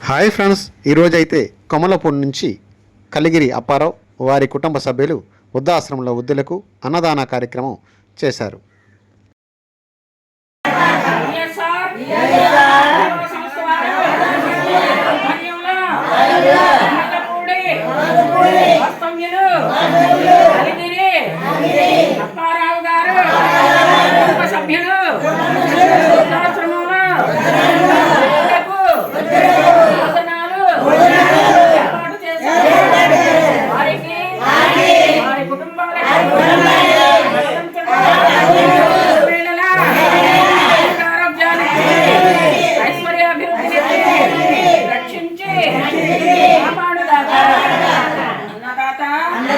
Hi friends ఈరోజు అయితే కొమలపూడి నుంచి కలిగిరి అప్పారావు వారి కుటుంబ సభ్యులు వృద్ధాశ్రమంలో వృద్ధులకు అన్నదాన కార్యక్రమం చేశారు. సభ్యులు సేవా సంస్థ వారు ఆధ్వర్యంలో వాస్తవ్యులు కలిగిరి అప్పారావు గారు కుటుంబ సభ్యులు వృద్ధాశ్రమంలో వృద్ధులకు భోజనాలు ఏర్పాటు చేశారు వారికి వారి కుటుంబాలకు వేళలా ఆరోగ్యానికి ఐశ్వర్యాభివృద్ధికి రక్షించి కాపాడుదాత అన్నదాత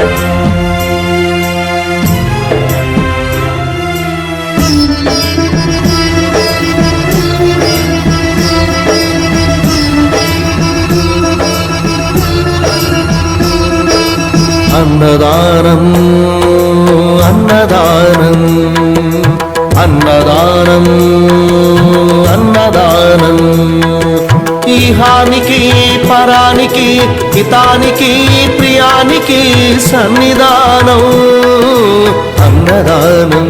భవ అన్నదానం పరానికి హితానికి ప్రియానికి సన్నిధానం. అన్నదానం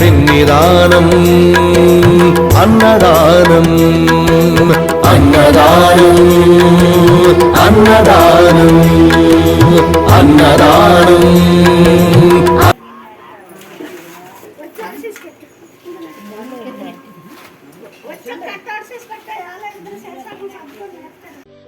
పిన్నిదానం అన్నదానం అన్నదానం అన్నదానం అన్నదానం.